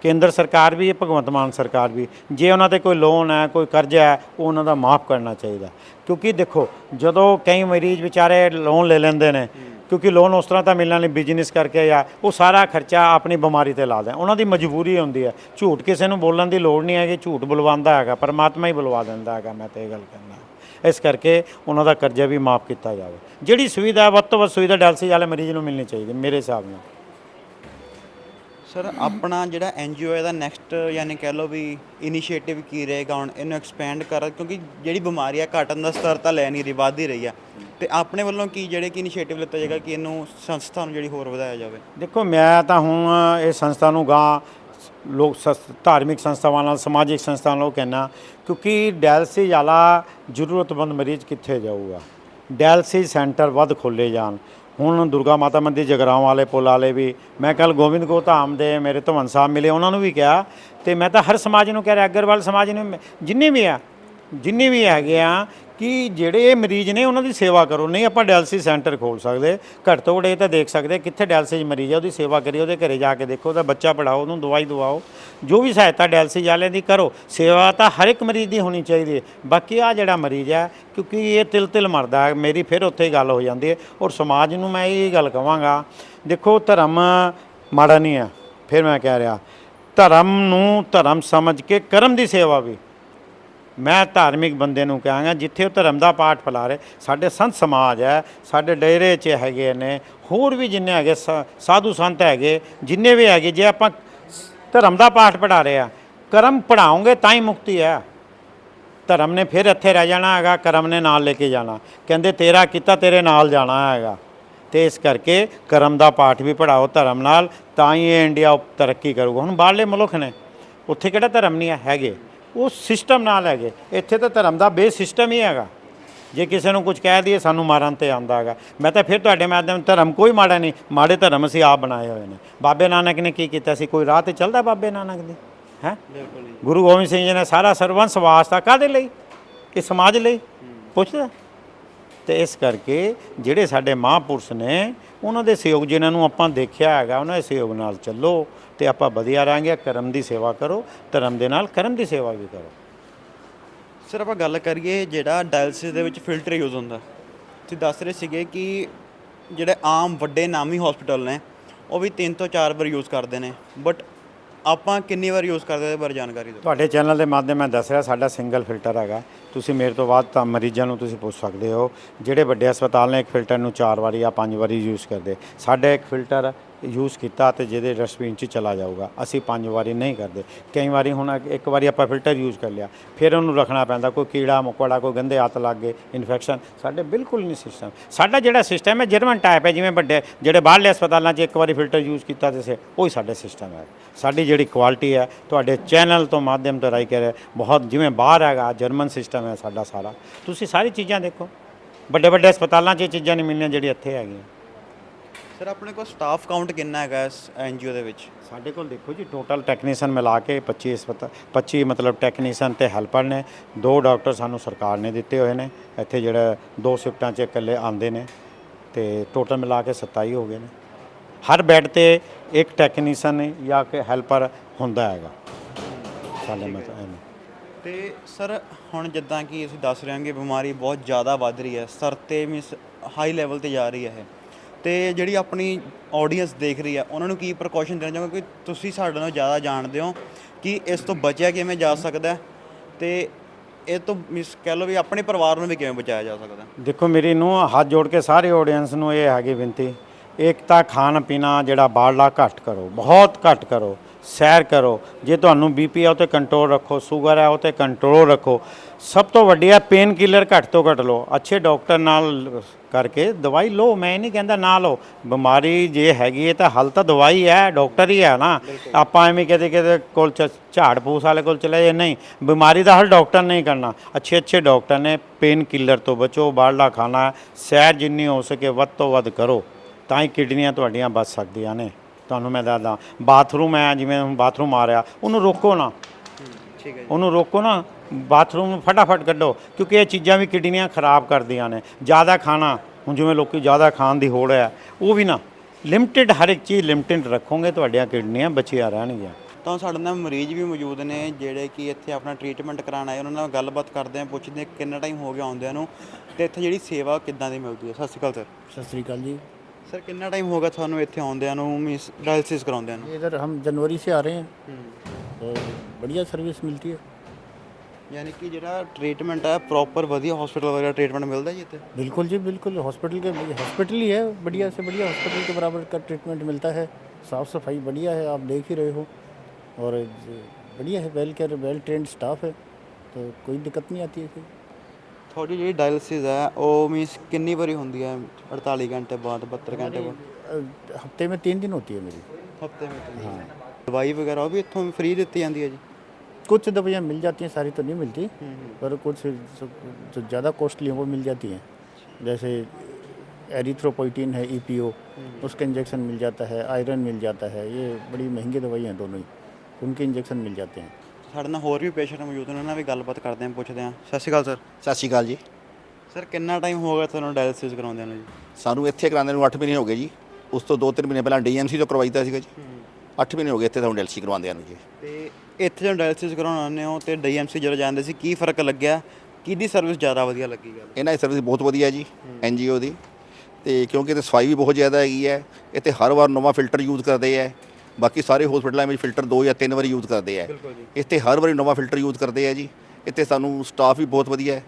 ਕੇਂਦਰ ਸਰਕਾਰ ਵੀ, ਭਗਵੰਤ ਮਾਨ ਸਰਕਾਰ ਵੀ, ਜੇ ਉਹਨਾਂ ਤੇ ਕੋਈ ਲੋਨ ਹੈ, ਕੋਈ ਕਰਜ਼ਾ ਹੈ, ਉਹ ਉਹਨਾਂ ਦਾ ਮਾਫ ਕਰਨਾ ਚਾਹੀਦਾ। ਕਿਉਂਕਿ ਦੇਖੋ, ਜਦੋਂ ਕਈ ਮਰੀਜ਼ ਵਿਚਾਰੇ ਲੋਨ ਲੈ ਲੈਂਦੇ ਨੇ ਕਿਉਂਕਿ ਲੋਨ ਉਸ ਤਰ੍ਹਾਂ ਤਾਂ ਮਿਲਣਾ ਨਹੀਂ ਬਿਜ਼ਨਸ ਕਰਕੇ ਜਾਂ ਉਹ ਸਾਰਾ ਖਰਚਾ ਆਪਣੀ ਬਿਮਾਰੀ ਤੇ ਲਾ ਦੇ ਉਹਨਾਂ ਦੀ ਮਜਬੂਰੀ ਹੁੰਦੀ ਹੈ। ਝੂਠ ਕਿਸੇ ਨੂੰ ਬੋਲਣ ਦੀ ਲੋੜ ਨਹੀਂ ਹੈਗੀ, ਝੂਠ ਬੁਲਵਾਉਂਦਾ ਹੈਗਾ, ਪਰਮਾਤਮਾ ਹੀ ਬੁਲਵਾ ਦਿੰਦਾ ਹੈਗਾ, ਮੈਂ ਤਾਂ ਇਹ ਗੱਲ ਕਹਿੰਦਾ। ਇਸ ਕਰਕੇ ਉਹਨਾਂ ਦਾ ਕਰਜ਼ਾ ਵੀ ਮਾਫ ਕੀਤਾ ਜਾਵੇ। ਜਿਹੜੀ ਸੁਵਿਧਾ, ਵੱਧ ਤੋਂ ਵੱਧ ਸੁਵਿਧਾ ਡਾਇਲਸਿਸ ਵਾਲੇ ਮਰੀਜ਼ ਨੂੰ ਮਿਲਣੀ ਚਾਹੀਦੀ, ਮੇਰੇ ਹਿਸਾਬ ਨਾਲ। ਸਰ, ਆਪਣਾ ਜਿਹੜਾ ਐਨਜੀਓ ਇਹਦਾ ਨੈਕਸਟ ਯਾਨੀ ਕਹਿ ਲਓ ਵੀ ਇਨੀਸ਼ੀਏਟਿਵ ਕੀ ਰਹੇਗਾ ਹੁਣ? ਇਹਨੂੰ ਐਕਸਪੈਂਡ ਕਰ, ਕਿਉਂਕਿ ਜਿਹੜੀ ਬਿਮਾਰੀ ਆ ਘਟਣ ਦਾ ਸਤਰ ਤਾਂ ਲੈ ਨਹੀਂ ਰਹੀ, ਵੱਧ ਹੀ ਰਹੀ ਆ। ਤੇ ਆਪਣੇ ਵੱਲੋਂ ਕੀ, ਜਿਹੜੇ ਕਿ ਇਨੀਸ਼ੀਏਟਿਵ ਲਿੱਤਾ ਜਾਏਗਾ ਕਿ ਇਹਨੂੰ ਸੰਸਥਾ ਨੂੰ ਜਿਹੜੀ ਹੋਰ ਵਧਾਇਆ ਜਾਵੇ? ਦੇਖੋ, ਮੈਂ ਤਾਂ ਹੁਣ ਇਹ ਸੰਸਥਾ ਨੂੰ ਗਾਂ ਲੋਕ ਸੰਸ- ਧਾਰਮਿਕ ਸੰਸਥਾਵਾਂ ਨਾਲ, ਸਮਾਜਿਕ ਸੰਸਥਾਵਾਂ ਨਾਲ ਕਹਿਣਾ ਕਿਉਂਕਿ ਡਾਇਲਸਿਸ ਵਾਲਾ ਜ਼ਰੂਰਤਮੰਦ ਮਰੀਜ਼ ਕਿੱਥੇ ਜਾਊਗਾ? ਡਾਇਲਸਿਸ ਸੈਂਟਰ ਵੱਧ ਖੋਲੇ ਜਾਣ। ਹੁਣ ਦੁਰਗਾ ਮਾਤਾ ਮੰਦਿਰ ਜਗਰਾਉਂ ਵਾਲੇ ਪੁਲ ਵਾਲੇ ਵੀ, ਮੈਂ ਕੱਲ ਗੋਬਿੰਦ ਕੋ ਧਾਮ ਦੇ ਮੇਰੇ ਧਵਨ ਸਾਹਿਬ ਮਿਲੇ, ਉਹਨਾਂ ਨੂੰ ਵੀ ਕਿਹਾ, ਤੇ ਮੈਂ ਤਾਂ ਹਰ ਸਮਾਜ ਨੂੰ ਕਹਿ ਰਿਹਾ, ਅਗਰਵਾਲ ਸਮਾਜ ਨੂੰ, ਜਿੰਨੇ ਵੀ ਆ, ਜਿੰਨੇ ਵੀ ਹੈਗੇ ਆ ਕਿ ਜਿਹੜੇ ਇਹ ਮਰੀਜ਼ ਨੇ ਉਹਨਾਂ ਦੀ ਸੇਵਾ ਕਰੋ, ਨਹੀਂ ਆਪਾਂ ਡਾਇਲਸਿਸ ਸੈਂਟਰ ਖੋਲ ਸਕਦੇ, ਘੱਟ ਤੋਂ ਘੱਟ ਇਹ ਤਾਂ ਦੇਖ ਸਕਦੇ ਕਿੱਥੇ ਡਾਇਲਸਿਸ ਮਰੀਜ਼ ਹੈ ਉਹਦੀ ਸੇਵਾ ਕਰੀਏ, ਉਹਦੇ ਘਰੇ ਜਾ ਕੇ ਦੇਖੋ, ਉਹਦਾ ਬੱਚਾ ਪੜਾਓ ਉਹਨੂੰ ਦਵਾਈ ਦਵਾਓ, ਜੋ ਵੀ ਸਹਾਇਤਾ ਡਾਇਲਸਿਸ ਵਾਲਿਆਂ ਦੀ ਕਰੋ, ਸੇਵਾ ਤਾਂ ਹਰ ਇੱਕ ਮਰੀਜ਼ ਦੀ ਹੋਣੀ ਚਾਹੀਦੀ ਹੈ। ਬਾਕੀ ਆ ਜਿਹੜਾ ਮਰੀਜ਼ ਹੈ ਕਿਉਂਕਿ ਇਹ ਤਿਲ ਤਿਲ ਮਰਦਾ ਹੈ, ਮੇਰੀ ਫਿਰ ਉੱਥੇ ਹੀ ਗੱਲ ਹੋ ਜਾਂਦੀ ਹੈ ਔਰ ਸਮਾਜ ਨੂੰ ਮੈਂ ਇਹ ਗੱਲ ਕਹਾਂਗਾ ਦੇਖੋ ਧਰਮ ਮਾੜਾ ਨਹੀਂ ਹੈ, ਫਿਰ ਮੈਂ ਕਹਿ ਰਿਹਾ, ਧਰਮ ਨੂੰ ਧਰਮ ਸਮਝ ਕੇ ਕਰਮ ਦੀ ਸੇਵਾ ਵੀ ਮੈਂ ਧਾਰਮਿਕ ਬੰਦੇ ਨੂੰ ਕਹਾਂਗਾ, ਜਿੱਥੇ ਉਹ ਧਰਮ ਦਾ ਪਾਠ ਫੈਲਾ ਰਹੇ ਸਾਡੇ ਸੰਤ ਸਮਾਜ ਹੈ, ਸਾਡੇ ਡੇਰੇ 'ਚ ਹੈਗੇ ਨੇ, ਹੋਰ ਵੀ ਜਿੰਨੇ ਹੈਗੇ ਸਾ- ਸਾਧੂ ਸੰਤ ਹੈਗੇ, ਜਿੰਨੇ ਵੀ ਹੈਗੇ, ਜੇ ਆਪਾਂ ਧਰਮ ਦਾ ਪਾਠ ਪੜ੍ਹਾ ਰਹੇ ਆ ਕਰਮ ਪੜਾਉਂਗੇ ਤਾਂ ਹੀ ਮੁਕਤੀ ਹੈ। ਧਰਮ ਨੇ ਫਿਰ ਇੱਥੇ ਰਹਿ ਜਾਣਾ ਹੈਗਾ, ਕਰਮ ਨੇ ਨਾਲ ਲੈ ਕੇ ਜਾਣਾ। ਕਹਿੰਦੇ ਤੇਰਾ ਕੀਤਾ, ਤੇਰੇ ਨਾਲ ਜਾਣਾ ਹੈਗਾ। ਤੇ ਇਸ ਕਰਕੇ ਕਰਮ ਦਾ ਪਾਠ ਵੀ ਪੜਾਓ ਧਰਮ ਨਾਲ, ਤਾਂ ਹੀ ਇਹ ਇੰਡੀਆ ਤਰੱਕੀ ਕਰੂਗਾ। ਹੁਣ ਬਾਹਰਲੇ ਮੁਲਕ ਨੇ, ਉੱਥੇ ਕਿਹੜਾ ਧਰਮ ਨਹੀਂ ਹੈਗੇ। ਉਹ ਸਿਸਟਮ ਨਾਲ ਹੈਗੇ। ਇੱਥੇ ਤਾਂ ਧਰਮ ਦਾ ਬੇਸ ਸਿਸਟਮ ਹੀ ਹੈਗਾ। ਜੇ ਕਿਸੇ ਨੂੰ ਕੁਝ ਕਹਿ ਦਈਏ ਸਾਨੂੰ ਮਾਰਨ ਤੇ ਆਉਂਦਾ ਹੈਗਾ। ਮੈਂ ਤਾਂ ਫਿਰ ਤੁਹਾਡੇ ਮਾਧਿਅਮ ਧਰਮ ਕੋਈ ਮਾੜਾ ਨਹੀਂ। ਮਾੜੇ ਧਰਮ ਅਸੀਂ ਆਪ ਬਣਾਏ ਹੋਏ ਨੇ। ਬਾਬੇ ਨਾਨਕ ਨੇ ਕੀ ਕੀਤਾ ਸੀ? ਕੋਈ ਰਾਹ ਤੇ ਚੱਲਦਾ ਬਾਬੇ ਨਾਨਕ ਦੀ? ਹੈ? ਗੁਰੂ ਗੋਬਿੰਦ ਸਿੰਘ ਜੀ ਨੇ ਸਾਰਾ ਸਰਵੰਸ ਵਾਸਤਾ ਕਾਦੇ ਲਈ? ਇਹ ਸਮਾਜ ਲਈ? ਪੁੱਛਦਾ। ਤੇ ਇਸ ਕਰਕੇ ਜਿਹੜੇ ਸਾਡੇ ਮਹਾਂਪੁਰਸ਼ ਨੇ ਉਹਨਾਂ ਦੇ ਸਹਿਯੋਗ ਜਿਨ੍ਹਾਂ ਨੂੰ ਆਪਾਂ ਦੇਖਿਆ ਹੈਗਾ, ਉਹਨਾਂ ਦੇ ਸਹਿਯੋਗ ਨਾਲ ਚੱਲੋ ਤੇ ਆਪਾਂ ਵਧੀਆ ਰਹਾਂਗੇ, ਕਰਮ ਦੀ ਸੇਵਾ ਕਰੋ, ਧਰਮ ਦੇ ਨਾਲ ਕਰਮ ਦੀ ਸੇਵਾ ਵੀ ਕਰੋ। ਸਰ, ਆਪਾਂ ਗੱਲ ਕਰੀਏ ਜਿਹੜਾ ਡਾਇਲਸਿਸ ਦੇ ਵਿੱਚ ਫਿਲਟਰ ਯੂਜ਼ ਹੁੰਦਾ। ਤੁਸੀਂ ਦੱਸ ਰਹੇ ਸੀਗੇ ਕਿ ਜਿਹੜੇ ਆਮ ਵੱਡੇ ਨਾਮੀ ਹਸਪੀਟਲ ਨੇ, ਉਹ ਵੀ ਤਿੰਨ ਤੋਂ ਚਾਰ ਵਾਰ ਯੂਜ਼ ਕਰਦੇ ਨੇ ਬਟ ਆਪਾਂ ਕਿੰਨੀ ਵਾਰ ਯੂਜ਼ ਕਰਦੇ ਇਹਦੇ ਬਾਰੇ ਜਾਣਕਾਰੀ ਦਿਓ? ਤੁਹਾਡੇ ਚੈਨਲ ਦੇ ਮਾਧਿਅਮ ਮੈਂ ਦੱਸ ਰਿਹਾ, ਸਾਡਾ ਸਿੰਗਲ ਫਿਲਟਰ ਹੈਗਾ। ਤੁਸੀਂ ਮੇਰੇ ਤੋਂ ਬਾਅਦ ਤਾਂ ਮਰੀਜ਼ਾਂ ਨੂੰ ਤੁਸੀਂ ਪੁੱਛ ਸਕਦੇ ਹੋ। ਜਿਹੜੇ ਵੱਡੇ ਹਸਪਤਾਲ ਨੇ, ਇੱਕ ਫਿਲਟਰ ਨੂੰ ਚਾਰ ਵਾਰੀ ਜਾਂ ਪੰਜ ਵਾਰੀ ਯੂਜ਼ ਕਰਦੇ। ਸਾਡੇ ਇੱਕ ਫਿਲਟਰ ਯੂਜ਼ ਕੀਤਾ ਤੇ ਜਿਹਦੇ ਡਸਟਬਿਨ 'ਚ ਚਲਾ ਜਾਊਗਾ। ਅਸੀਂ ਪੰਜ ਵਾਰੀ ਨਹੀਂ ਕਰਦੇ। ਕਈ ਵਾਰੀ ਹੁਣ ਇੱਕ ਵਾਰੀ ਆਪਾਂ ਫਿਲਟਰ ਯੂਜ਼ ਕਰ ਲਿਆ। ਫਿਰ ਉਹਨੂੰ ਰੱਖਣਾ ਪੈਂਦਾ, ਕੋਈ ਕੀੜਾ ਮਕੌੜਾ, ਕੋਈ ਗੰਦੇ ਹੱਥ ਲੱਗ ਗਏ ਇਨਫੈਕਸ਼ਨ ਸਾਡੇ ਬਿਲਕੁਲ ਨਹੀਂ ਸਿਸਟਮ ਸਾਡਾ ਜਿਹੜਾ ਸਿਸਟਮ ਹੈ, ਜਰਮਨ ਟਾਈਪ ਹੈ, ਜਿਵੇਂ ਵੱਡੇ, ਜਿਹੜੇ ਬਾਹਰਲੇ ਹਸਪਤਾਲਾਂ 'ਚ ਇੱਕ ਵਾਰੀ ਫਿਲਟਰ ਯੂਜ਼ ਕੀਤਾ ਤੇ ਸੇ, ਉਹੀ ਸਾਡਾ ਸਿਸਟਮ ਹੈ। ਸਾਡੀ ਜਿਹੜੀ ਕੁਆਲਿਟੀ ਹੈ, ਤੁਹਾਡੇ ਚੈਨਲ ਤੋਂ ਮਾਧਿਅਮ ਤੋਂ ਰਾਈ ਕਰ ਰਿਹਾ, ਬਹੁਤ ਜਿਵੇਂ ਬਾਹਰ ਹੈਗਾ, ਜਰਮਨ ਸਿਸਟਮ ਹੈ ਸਾਡਾ ਸਾਰਾ। ਤੁਸੀਂ ਸਾਰੀ ਚੀਜ਼ਾਂ ਦੇਖੋ। ਵੱਡੇ ਵੱਡੇ ਹਸਪਤਾਲਾਂ 'ਚ ਇਹ ਚੀਜ਼ਾਂ ਨਹੀਂ ਮਿਲਣੀਆਂ ਜਿਹੜੀਆਂ ਇੱਥੇ ਹੈਗੀਆਂ। ਸਰ ਆਪਣੇ ਕੋਲ ਸਟਾਫ ਕਾਊਂਟ ਕਿੰਨਾ ਹੈਗਾ ਇਸ ਐਨਜੀਓ ਦੇ ਵਿੱਚ? ਸਾਡੇ ਕੋਲ ਦੇਖੋ ਜੀ ਟੋਟਲ ਟੈਕਨੀਸ਼ੀਅਨ ਮਿਲਾ ਕੇ 25 ਹਸਪਤਾਲ 25 ਮਤਲਬ ਟੈਕਨੀਸ਼ੀਅਨ ਤੇ ਹੈਲਪਰ ਨੇ। ਦੋ ਡਾਕਟਰ ਸਾਨੂੰ ਸਰਕਾਰ ਨੇ ਦਿੱਤੇ ਹੋਏ ਨੇ। ਇੱਥੇ ਜਿਹੜਾ ਦੋ ਸ਼ਿਫਟਾਂ 'ਚ ਇਕੱਲੇ ਆਉਂਦੇ ਨੇ ਤੇ ਟੋਟਲ ਮਿਲਾ ਕੇ 27 ਹੋ ਗਏ ਨੇ। ਹਰ ਬੈੱਡ ਤੇ ਇੱਕ ਟੈਕਨੀਸ਼ੀਅਨ ਜਾਂ ਕਿ ਹੈਲਪਰ ਹੁੰਦਾ ਹੈਗਾ। ਸਾਡੇ ਮਤਲਬ। ਤੇ ਸਰ ਹੁਣ ਜਿੱਦਾਂ ਕਿ ਅਸੀਂ ਦੱਸ ਰਹੇ ਹਾਂ ਕਿ ਬਿਮਾਰੀ ਬਹੁਤ ਜ਼ਿਆਦਾ ਵੱਧ ਰਹੀ ਹੈ। ਸਰ ਤੇ ਮੀਨਸ ਹਾਈ ਲੈਵਲ ਤੇ ਜਾ ਰਹੀ ਹੈ ਇਹ। ਤੇ ਜਿਹੜੀ ਆਪਣੀ ਆਡੀਅנס ਦੇਖ ਰਹੀ ਆ, ਉਹਨਾਂ ਨੂੰ ਕੀ ਪ੍ਰੀਕਾਸ਼ਨ ਦੇਣਾ ਚਾਹੁੰਗੇ? ਕਿ ਤੁਸੀਂ ਸਾਡੇ ਨਾਲ ਜ਼ਿਆਦਾ ਜਾਣਦੇ ਹੋ ਕਿ ਇਸ ਤੋਂ ਬਚਿਆ ਕਿਵੇਂ ਜਾ ਸਕਦਾ ਤੇ ਇਹ ਤੋਂ ਮਿਸ ਕਹਿ ਲਓ ਵੀ ਆਪਣੇ ਪਰਿਵਾਰ ਨੂੰ ਵੀ ਕਿਵੇਂ ਬਚਾਇਆ ਜਾ ਸਕਦਾ ਦੇਖੋ, ਮੇਰੀ ਨੂੰ ਹੱਥ ਜੋੜ ਕੇ ਸਾਰੇ ਆਡੀਅנס ਨੂੰ ਇਹ ਹੈਗੀ ਬੇਨਤੀ, ਇੱਕ ਤਾਂ ਖਾਣ ਪੀਣਾ ਜਿਹੜਾ ਬਾਹਰਲਾ ਘੱਟ ਕਰੋ, ਬਹੁਤ ਘੱਟ ਕਰੋ। ਸੈਰ ਕਰੋ। ਜੇ ਤੁਹਾਨੂੰ ਬੀਪੀ ਆ ਉਹ ਤੇ ਕੰਟਰੋਲ ਰੱਖੋ। ਸ਼ੂਗਰ ਹੈ ਉਹ ਤੇ ਕੰਟਰੋਲ ਰੱਖੋ। ਸਭ ਤੋਂ ਵੱਡੀ ਹੈ ਪੇਨ ਕਿਲਰ ਘੱਟ ਤੋਂ ਘੱਟ ਲਓ। ਅੱਛੇ ਡਾਕਟਰ ਨਾਲ ਕਰਕੇ ਦਵਾਈ ਲਓ। ਮੈਂ ਨਹੀਂ ਕਹਿੰਦਾ ਨਾ ਲਓ। ਬਿਮਾਰੀ ਜੇ ਹੈਗੀ ਹੈ ਤਾਂ ਹੱਲ ਤਾਂ ਦਵਾਈ ਹੈ ਡਾਕਟਰ ਹੀ ਹੈ ਨਾ। ਆਪਾਂ ਐਵੇਂ ਕਿਤੇ ਕਿਤੇ ਕੋਲ ਝਾੜ ਫੂਸ ਵਾਲੇ ਕੋਲ ਚਲੇ ਜਾਈਏ ਨਹੀਂ। ਬਿਮਾਰੀ ਦਾ ਹੱਲ ਡਾਕਟਰ ਨਹੀਂ ਕਰਨਾ। ਅੱਛੇ ਅੱਛੇ ਡਾਕਟਰ ਨੇ ਪੇਨ ਕਿਲਰ ਤੋਂ ਬਚੋ ਬਾਹਰਲਾ ਖਾਣਾ ਸੈਰ ਜਿੰਨੀ ਹੋ ਸਕੇ ਵੱਧ ਤੋਂ ਵੱਧ ਕਰੋ। ਤਾਂ ਹੀ ਕਿਡਨੀਆਂ ਤੁਹਾਡੀਆਂ ਬਚ ਸਕਦੀਆਂ ਨੇ। ਤੁਹਾਨੂੰ ਮੈਂ ਦੱਸਦਾ ਬਾਥਰੂਮ ਹੈ ਜਿਵੇਂ ਹੁਣ ਬਾਥਰੂਮ ਆ ਰਿਹਾ ਉਹਨੂੰ ਰੋਕੋ ਨਾ। ਠੀਕ ਹੈ ਉਹਨੂੰ ਰੋਕੋ ਨਾ ਬਾਥਰੂਮ ਨੂੰ ਫਟਾਫਟ ਕੱਢੋ ਕਿਉਂਕਿ ਇਹ ਚੀਜ਼ਾਂ ਵੀ ਕਿਡਨੀਆਂ ਖਰਾਬ ਕਰਦੀਆਂ ਨੇ। ਜ਼ਿਆਦਾ ਖਾਣਾ ਹੁਣ ਜਿਵੇਂ ਲੋਕੀ ਜ਼ਿਆਦਾ ਖਾਣ ਦੀ ਹੋੜ ਹੈ ਉਹ ਵੀ ਨਾ। ਲਿਮਟਿਡ ਹਰ ਇੱਕ ਚੀਜ਼ ਲਿਮਟਿਡ ਰੱਖੋਗੇ ਤੁਹਾਡੀਆਂ ਕਿਡਨੀਆਂ ਬਚੀਆਂ ਰਹਿਣਗੀਆਂ। ਤਾਂ ਸਾਡੇ ਨਾਲ ਮਰੀਜ਼ ਵੀ ਮੌਜੂਦ ਨੇ ਜਿਹੜੇ ਕਿ ਇੱਥੇ ਆਪਣਾ ਟ੍ਰੀਟਮੈਂਟ ਕਰਾਉਣ ਆਏ ਉਹਨਾਂ ਨਾਲ ਗੱਲਬਾਤ ਕਰਦੇ ਆ ਪੁੱਛਦੇ ਕਿੰਨਾ ਟਾਈਮ ਹੋ ਗਿਆ ਆਉਂਦਿਆਂ ਨੂੰ ਤੇ ਇੱਥੇ ਜਿਹੜੀ ਸੇਵਾ ਕਿੱਦਾਂ ਦੀ ਮਿਲਦੀ ਹੈ? ਸਤਿ ਸ਼੍ਰੀ ਅਕਾਲ ਸਰ ਸਤਿ ਸ੍ਰੀ ਅਕਾਲ ਜੀ। ਕਿੰਨਾ ਟਾਈਮ ਹੋ ਗਿਆ ਤੁਹਾਨੂੰ ਇੱਥੇ ਆਉਂਦਿਆਂ ਨੂੰ ਮੀਨਸ ਡਾਇਲਿਸਿਸ ਕਰਾਉਂਦਿਆਂ ਨੂੰ इधर हम जनवरी से आ रहे हैं और बढ़िया सर्विस मिलती है ਯਾਨੀ ਕਿ ਜਿਹੜਾ ਟ੍ਰੀਟਮੈਂਟ ਹੈ ਪ੍ਰੋਪਰ ਵਧੀਆ ਹਸਪੀਟਲ ਵਗੈਰਾ ਟ੍ਰੀਟਮੈਂਟ ਮਿਲਦਾ ਜੀ ਇੱਥੇ बिल्कुल जी बिल्कुल हॉस्पिटल के हॉस्पिटल ही है बढ़िया से बढ़िया हॉस्पिटल के बराबर का ट्रीटमेंट मिलता है साफ़ सफाई बढ़िया है आप देख ही रहे हो और ज- बढ़िया है well care well trained staff है तो कोई दिक्कत नहीं आती है कोई ਤੁਹਾਡੀ ਜਿਹੜੀ ਡਾਇਲਿਸਿਸ ਹੈ ਉਹ ਮੀਨਸ ਕਿੰਨੀ ਵਾਰੀ ਹੁੰਦੀ ਹੈ 48 ਘੰਟੇ ਬਾਅਦ 72 ਘੰਟੇ ਬਾਅਦ अ, हफ्ते में तीन दिन होती है मेरी ਹਫਤੇ ਵਿੱਚ हाँ ਦਵਾਈ ਵਗੈਰਾ ਉਹ ਵੀ ਇੱਥੋਂ ਫ੍ਰੀ ਦਿੱਤੀ ਜਾਂਦੀ ਹੈ ਜੀ कुछ दवाइयाँ मिल जाती हैं सारी तो नहीं मिलती पर कुछ जो जो ज़्यादा कॉस्टली हैं वो मिल जाती हैं जैसे एरिथ्रोपोइटिन है ईपीओ उसका इंजेक्शन मिल जाता है आयरन मिल जाता है ये बड़ी महंगी दवाइयाँ हैं दोनों ही उनके इंजेक्शन मिल जाते हैं ਸਾਡੇ ਨਾਲ ਹੋਰ ਵੀ ਪੇਸ਼ੈਂਟ ਮੌਜੂਦ ਨੇ ਉਹਨਾਂ ਨਾਲ ਵੀ ਗੱਲਬਾਤ ਕਰਦੇ ਹਾਂ ਪੁੱਛਦੇ ਹਾਂ। ਸਤਿ ਸ਼੍ਰੀ ਅਕਾਲ ਸਰ। ਸਤਿ ਸ਼੍ਰੀ ਅਕਾਲ ਜੀ। ਸਰ ਕਿੰਨਾ ਟਾਈਮ ਹੋ ਗਿਆ ਤੁਹਾਨੂੰ ਡਾਇਲਿਸਿਸ ਕਰਾਉਂਦਿਆਂ ਨੂੰ ਜੀ? ਸਾਨੂੰ ਇੱਥੇ ਕਰਾਉਂਦੇ ਨੂੰ 8 ਮਹੀਨੇ ਹੋ ਗਏ ਜੀ। ਉਸ ਤੋਂ 2-3 ਮਹੀਨੇ ਪਹਿਲਾਂ ਡੀਐਮਸੀ ਤੋਂ ਕਰਵਾਈਦਾ ਸੀਗਾ ਜੀ। 8 ਮਹੀਨੇ ਹੋ ਗਏ ਇੱਥੇ ਸਾਨੂੰ ਡੈਲਸੀ ਕਰਵਾਉਂਦਿਆਂ ਨੂੰ ਜੀ। ਤੇ ਇੱਥੇ ਜਦੋਂ ਡਾਇਲਿਸਿਸ ਕਰਾਉਣ ਆਉਂਦੇ ਹੋ ਤੇ ਡੀਐਮਸੀ ਜਦੋਂ ਜਾਂਦੇ ਸੀ ਕੀ ਫ਼ਰਕ ਲੱਗਿਆ? ਕਿਹਦੀ ਸਰਵਿਸ ਜ਼ਿਆਦਾ ਵਧੀਆ ਲੱਗੀ ਗੱਲ? ਇਹਨਾਂ ਦੀ ਸਰਵਿਸ ਬਹੁਤ ਵਧੀਆ ਜੀ ਐਨਜੀਓ ਦੀ। ਤੇ ਕਿਉਂਕਿ ਤੇ ਸਫ਼ਾਈ ਵੀ ਬਹੁਤ ਜ਼ਿਆਦਾ ਹੈਗੀ ਹੈ ਇੱਥੇ ਹਰ ਵਾਰ ਨਵਾਂ ਫਿਲਟਰ ਯੂਜ਼ ਕਰਦੇ ਹੈ। ਬਾਕੀ ਸਾਰੇ ਹਸਪੀਟਲਾਂ ਵਿੱਚ ਫਿਲਟਰ ਦੋ ਜਾਂ ਤਿੰਨ ਵਾਰੀ ਯੂਜ਼ ਕਰਦੇ ਹੈ ਇੱਥੇ ਹਰ ਵਾਰੀ ਨਵਾਂ ਫਿਲਟਰ ਯੂਜ਼ ਕਰਦੇ ਹੈ ਜੀ। ਇੱਥੇ ਸਾਨੂੰ ਸਟਾਫ ਵੀ ਬਹੁਤ ਵਧੀਆ ਹੈ।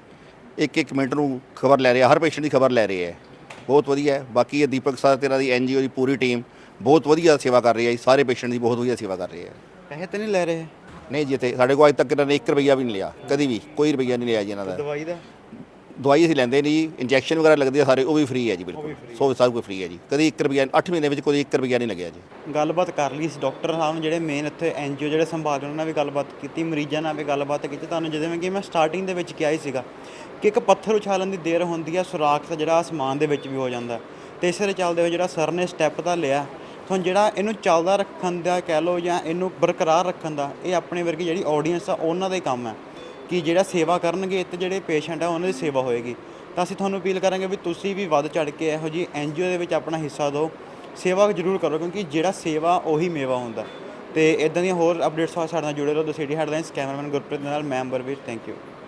ਇੱਕ ਇੱਕ ਮਿੰਟ ਨੂੰ ਖਬਰ ਲੈ ਰਿਹਾ ਹਰ ਪੇਸ਼ੈਂਟ ਦੀ ਖਬਰ ਲੈ ਰਹੇ ਹੈ ਬਹੁਤ ਵਧੀਆ ਹੈ। ਬਾਕੀ ਇਹ ਦੀਪਕ ਸਰ ਤੇ ਇਹਨਾਂ ਦੀ ਐਨਜੀਓ ਦੀ ਪੂਰੀ ਟੀਮ ਬਹੁਤ ਵਧੀਆ ਸੇਵਾ ਕਰ ਰਹੀ ਹੈ ਸਾਰੇ ਪੇਸ਼ੈਂਟ ਦੀ ਬਹੁਤ ਵਧੀਆ ਸੇਵਾ ਕਰ ਰਹੀ ਹੈ ਪੈਸੇ ਤਾਂ ਨਹੀਂ ਲੈ ਰਹੇ? ਨਹੀਂ ਜੀ ਇੱਥੇ ਸਾਡੇ ਕੋਲ ਅੱਜ ਤੱਕ ਇਹਨਾਂ ਨੇ 1 ਰੁਪਈਆ ਵੀ ਨਹੀਂ ਲਿਆ ਕਦੀ ਵੀ ਕੋਈ ਰੁਪਈਆ ਨਹੀਂ ਲਿਆ ਜੀ ਇਹਨਾਂ ਦਾ। ਦਵਾਈ ਦਾ? ਦਵਾਈ ਅਸੀਂ ਲੈਂਦੇ ਨਹੀਂ ਜੀ ਇੰਜੈਕਸ਼ਨ ਵਗੈਰਾ ਲੱਗਦੇ ਆ ਸਾਰੇ ਉਹ ਵੀ ਫ੍ਰੀ ਹੈ ਜੀ ਬਿਲਕੁਲ। ਸੋ ਸਭ ਕੁਝ ਫ੍ਰੀ ਹੈ ਜੀ। ਕਦੀ 1 ਰੁਪਿਆ 8 ਮਹੀਨੇ ਵਿੱਚ ਕੋਈ 1 ਰੁਪਿਆ ਨਹੀਂ ਲੱਗਿਆ ਜੀ। ਗੱਲਬਾਤ ਕਰ ਲਈ ਸੀ ਡਾਕਟਰ ਸਾਹਿਬ ਨੇ ਜਿਹੜੇ ਮੇਨ ਇੱਥੇ ਐਨਜੀਓ ਜਿਹੜੇ ਸੰਭਾਲ ਉਹਨਾਂ ਨਾਲ ਵੀ ਗੱਲਬਾਤ ਕੀਤੀ ਮਰੀਜ਼ਾਂ ਨਾਲ ਵੀ ਗੱਲਬਾਤ ਕੀਤੀ। ਤੁਹਾਨੂੰ ਜਿਵੇਂ ਕਿ ਮੈਂ ਸਟਾਰਟਿੰਗ ਦੇ ਵਿੱਚ ਕਿਹਾ ਹੀ ਸੀਗਾ ਕਿ ਇੱਕ ਪੱਥਰ ਉਛਾਲਣ ਦੀ ਦੇਰ ਹੁੰਦੀ ਆ ਸੁਰਾਖ ਤਾਂ ਜਿਹੜਾ ਆਸਮਾਨ ਦੇ ਵਿੱਚ ਵੀ ਹੋ ਜਾਂਦਾ। ਤੇ ਇਸੇ ਦੇ ਚੱਲਦੇ ਹੋਏ ਜਿਹੜਾ ਸਰ ਨੇ ਸਟੈਪ ਤਾਂ ਲਿਆ ਹੁਣ ਜਿਹੜਾ ਇਹਨੂੰ ਚੱਲਦਾ ਰੱਖਣ ਦਾ ਕਹਿ ਲਓ ਜਾਂ ਇਹਨੂੰ ਬਰਕਰਾਰ ਰੱਖਣ ਦਾ ਇਹ ਆਪਣੇ ਵਰਗੀ ਜਿਹੜੀ ਆਡੀਅנס ਆ ਉਹਨਾਂ ਦਾ ਹੀ ਕੰਮ ਹੈ। ਕਿ ਜਿਹੜਾ ਸੇਵਾ ਕਰਨਗੇ ਤੇ ਜਿਹੜੇ ਪੇਸ਼ੈਂਟ ਆ, ਉਹਨਾਂ ਦੀ ਸੇਵਾ ਹੋਏਗੀ। ਤਾਂ ਅਸੀਂ ਤੁਹਾਨੂੰ ਅਪੀਲ ਕਰਾਂਗੇ ਵੀ ਤੁਸੀਂ ਵੀ ਵੱਧ ਚੜ ਕੇ ਇਹੋ ਜੀ ਐਨਜੀਓ ਦੇ ਵਿੱਚ ਆਪਣਾ ਹਿੱਸਾ ਦਿਓ। ਸੇਵਾ ਜ਼ਰੂਰ ਕਰੋ, ਕਿਉਂਕਿ ਜਿਹੜਾ ਸੇਵਾ ਉਹੀ ਮੇਵਾ ਹੁੰਦਾ। ਤੇ ਇਦਾਂ ਦੀਆਂ ਹੋਰ ਅਪਡੇਟਸ ਸਾਡੇ ਨਾਲ ਜੁੜੇ ਰਹੋ। The city headlines cameraman Gurpreet ਦੇ ਨਾਲ, ਮੈਂ ਅੰਬਰਵੀਰ। Thank you